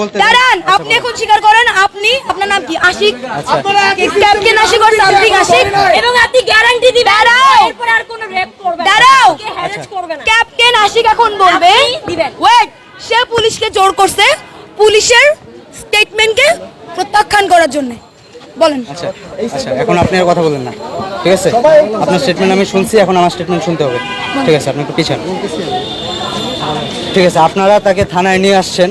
বলতে দাঁড়ান আচ্ছা, আপনি এখন স্বীকার করেন আপনি আপনার নাম কি? আশিক? আচ্ছা। ক্যাপ্টেন আশিক আর সামথিং আশিক। এবং আপনি গ্যারান্টি দিবেন। দাঁড়াও। এরপর আর কোনো রেপ করবে না। দাঁড়াও। না। ক্যাপ্টেন আশিক এখন বলবে দিবেন। ওয়েট সে পুলিশকে জোর করছে পুলিশের স্টেটমেন্টকে প্রত্যাখ্যান করার জন্য। বলেন। আচ্ছা আচ্ছা এখন আপনি আর কথা বলেন না। ঠিক আছে? আপনার স্টেটমেন্ট আমি শুনছি এখন আমার স্টেটমেন্ট শুনতে হবে। ঠিক আছে আপনি একটু পিছান। ঠিক আছে আপনারা তাকে থানায় নিয়ে আসছেন।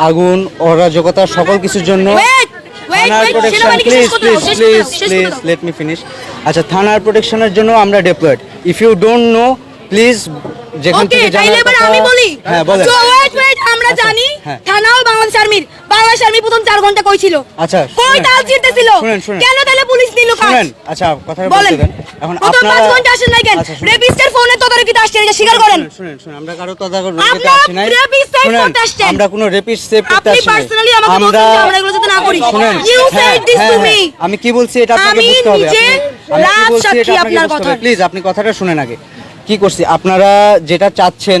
আগুন অরাজকতা সকল কিছুর জন্য থানার প্রোটেকশন প্লিজ প্লিজ শেষ করতে please please let me finish আচ্ছা থানার প্রোটেকশনের জন্য আমরা deployed if you don't know please যেখান থেকে জানার কথা- হ্যাঁ বলেন। আমরা আচ্ছা, জানি হ্যাঁ। থানাও বাংলাদেশ আর্মির। বাংলাদেশ আর্মি প্রথম চার ঘণ্টা কই ছিল? আচ্ছা, কই। তাল শুনেন। কেন তাহলে পুলিশ নিল কাজ? শুনেন আচ্ছা কথা বলেন। এখন প্রথম পাঁচ ঘণ্টা আসেন নাই কেন? আচ্ছা। রেপিস্টের ফোনে তদারকিতে আসছেন এটা স্বীকার করেন। শুনেন, শুনেন আমরা কারও তদারকি আপনারা আসি নাই। আমরা কোনো রেপিস্ট সেভ করতে আপনি আসি নাই personally আমাকে বলছেন যে আমরা এগুলো যাতে না করি। শুনেন this হ্যাঁ, to হ্যাঁ, me. আমি কি বলছি এটা আপনাকে বুঝতে হবে। আমি কি রাত বলছি সাক্ষী এটা আপনাকে আপনার বুঝতে হবে। প্লিজ আপনি কথাটা শুনেন আগে। কি করছি? আপনারা যেটা চাচ্ছেন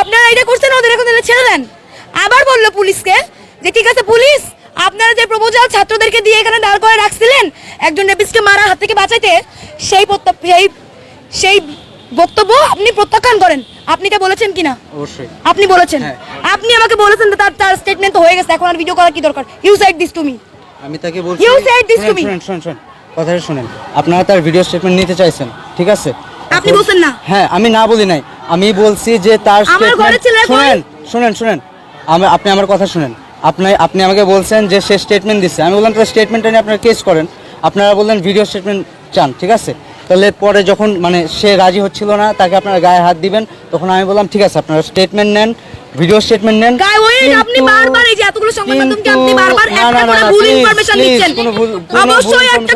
আপনারা এটা করছেন ওদের এখন তাহলে ছেড়ে দেন। আবার বলল পুলিশকে যে ঠিক আছে পুলিশ আপনারা যে প্রপোজাল ছাত্রদেরকে দিয়ে এখানে দাঁড় করে রাখছিলেন একজন রেপিস্টকে মারার হাত থেকে বাঁচাইতে সেই সেই সেই বক্তব্য আপনি প্রত্যাখ্যান করেন। আপনি এটা বলেছেন কিনা? অবশ্যই। আপনি বলেছেন। হ্যাঁ। আপনি আমাকে বলেছেন তার তার স্টেটমেন্ট তো হয়ে গেছে এখন আর ভিডিও করার কি দরকার? You said this to me আমি তাকে বলছি said this to শুনেন, me. শুনেন শুনেন শুনেন কথাটা শুনেন। আপনারা তার ভিডিও স্টেটমেন্ট নিতে চাইছেন ঠিক আছে? আপনি বলছেন না। হ্যাঁ আমি না বলি নাই। আমি বলছি যে তার? শুনেন শুনেন শুনেন। আমি আপনি আমার কথা শুনেন। আপনি আপনি আমাকে বলছেন যে সে স্টেটমেন্ট দিচ্ছে আমি বললাম তার স্টেটমেন্টটা নিয়ে আপনারা কেস করেন। আপনারা বললেন ভিডিও স্টেটমেন্ট চান। ঠিক আছে? তাহলে পরে যখন মানে সে রাজি হচ্ছিল না তাকে আপনারা গায়ে হাত দিবেন তখন আমি বললাম ঠিক আছে আপনারা স্টেটমেন্ট নেন ভিডিও স্টেটমেন্ট নেন। গায়ে আপনি বারবার এই যে এতগুলো সংবাদ মাধ্যমকে আপনি বারবার একটা করে ভুল ইনফরমেশন দিচ্ছেন। অবশ্যই একটা